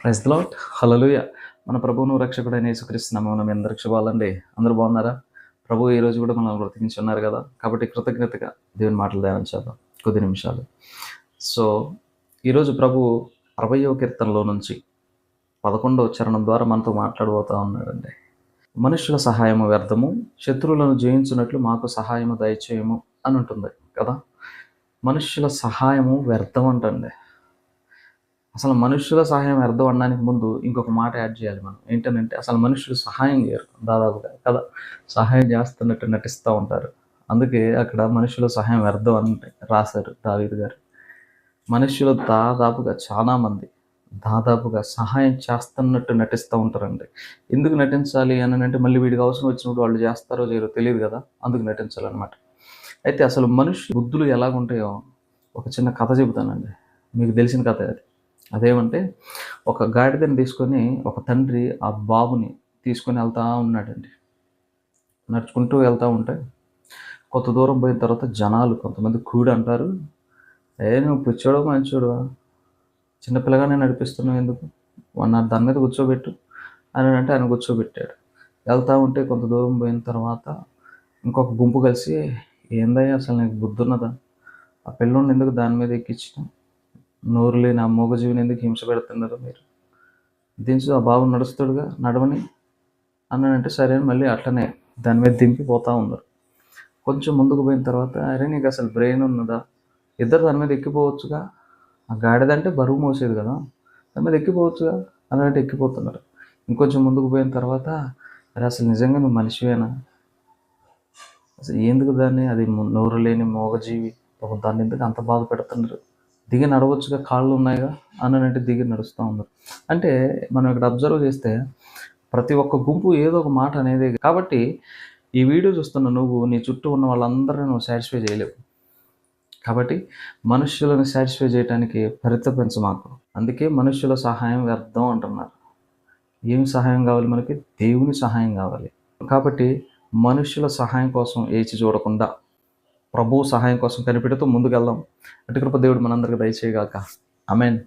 Praise lot హలలుయ మన ప్రభువును రక్షకుడైన యేసుక్రీస్తున్నాము మనం అందరికి శుభాలండి. అందరూ బాగున్నారా? ప్రభు ఈ రోజు కూడా మనల్ని బ్రతికించి ఉన్నారు కదా. కాబట్టి కృతజ్ఞతగా దేవుని మాటలు ధ్యానించాలి కొద్ది నిమిషాలు. సో ఈరోజు ప్రభు అరవయో కీర్తనలో నుంచి పదకొండవ చరణం ద్వారా మనతో మాట్లాడబోతూ ఉన్నాడండి. మనుషుల సహాయము వ్యర్థము శత్రువులను జయించినట్లు మాకు సహాయము దయచేయము అని ఉంటుంది కదా. మనుషుల సహాయము వ్యర్థం అంటండి. అసలు మనుషుల సహాయం వ్యర్థం అనడానికి ముందు ఇంకొక మాట యాడ్ చేయాలి మనం. ఏంటంటే అసలు మనుషులు సహాయం చేయరు. దాదాపుగా కదా సహాయం చేస్తున్నట్టు నటిస్తూ ఉంటారు. అందుకే అక్కడ మనుషుల సహాయం వ్యర్థం అని రాశారు దావీద్ గారు. మనుషులు దాదాపుగా చాలామంది దాదాపుగా సహాయం చేస్తున్నట్టు నటిస్తూ ఉంటారండి. ఎందుకు నటించాలి అని అంటే మళ్ళీ వీడికి అవసరం వచ్చినప్పుడు వాళ్ళు చేస్తారో చేయరో తెలియదు కదా. అందుకు నటించాలన్నమాట. అయితే అసలు మనుషులు బుద్ధులు ఎలాగుంటాయో ఒక చిన్న కథ చెబుతానండి. మీకు తెలిసిన కథ అది. అదేమంటే ఒక గాడిదని తీసుకొని ఒక తండ్రి ఆ బాబుని తీసుకొని వెళ్తా ఉన్నాడండి. నడుచుకుంటూ వెళ్తూ ఉంటే కొంత దూరం పోయిన తర్వాత జనాలు కొంతమంది కూడి అంటారు ఏ నువ్వు పిచ్చోడు మంచోడు? చిన్నపిల్లగానే నడిపిస్తున్నావు ఎందుకు? వన్ దాని మీద కూర్చోబెట్టు అని అంటే ఆయన కూర్చోబెట్టాడు. వెళ్తూ ఉంటే కొంత దూరం పోయిన తర్వాత ఇంకొక గుంపు కలిసి ఏందయ్యా అసలు నీకు బుద్ధి ఉన్నదా ఆ పిల్లోడిని ఎందుకు దాని మీద ఎక్కించిన నోరు లేని ఆ మూగజీవిని ఎందుకు హింస పెడుతున్నారు మీరు? దించు ఆ బాబు నడుస్తాడుగా? నడవని? అన్నానంటే సరే అని మళ్ళీ అట్లనే దాని మీద దింపి పోతూ ఉన్నారు. కొంచెం ముందుకు పోయిన తర్వాత అరే నీకు అసలు బ్రెయిన్ ఉన్నదా? ఇద్దరు దాని మీద ఎక్కిపోవచ్చుగా? ఆ గాడిదంటే బరువు మోసేది కదా? దాని మీద ఎక్కిపోవచ్చుగా? అన్నట్టు ఎక్కిపోతున్నారు. ఇంకొంచెం ముందుకు పోయిన తర్వాత అరే అసలు నిజంగా నువ్వు మనిషివేనా? అసలు ఎందుకు దాన్ని? అది నోరు లేని మోగజీవి పాపం దాన్ని ఎందుకు అంత బాధ పెడుతున్నారు? దిగి నడవచ్చుగా కాళ్ళు ఉన్నాయిగా అన్నట్టు దిగి నడుస్తూ ఉన్నారు. అంటే మనం ఇక్కడ అబ్జర్వ్ చేస్తే ప్రతి ఒక్క గుంపు ఏదో ఒక మాట అనేది. కాబట్టి ఈ వీడియో చూస్తున్న నువ్వు నీ చుట్టూ ఉన్న వాళ్ళందరినీ నువ్వు సాటిస్ఫై చేయలేవు. కాబట్టి మనుష్యులను సాటిస్ఫై చేయడానికి పరితపించ మాకు. అందుకే మనుష్యుల సహాయం వ్యర్థం అంటున్నారు. ఏమి సహాయం కావాలి మనకి? దేవుని సహాయం కావాలి. కాబట్టి మనుష్యుల సహాయం కోసం ఏచి చూడకుండా ప్రభు సహాయం కోసం కనిపెడుతూ ముందుకెళ్దాం. అటు కృప దేవుడు మనందరికి దయచేయగాక. అమెన్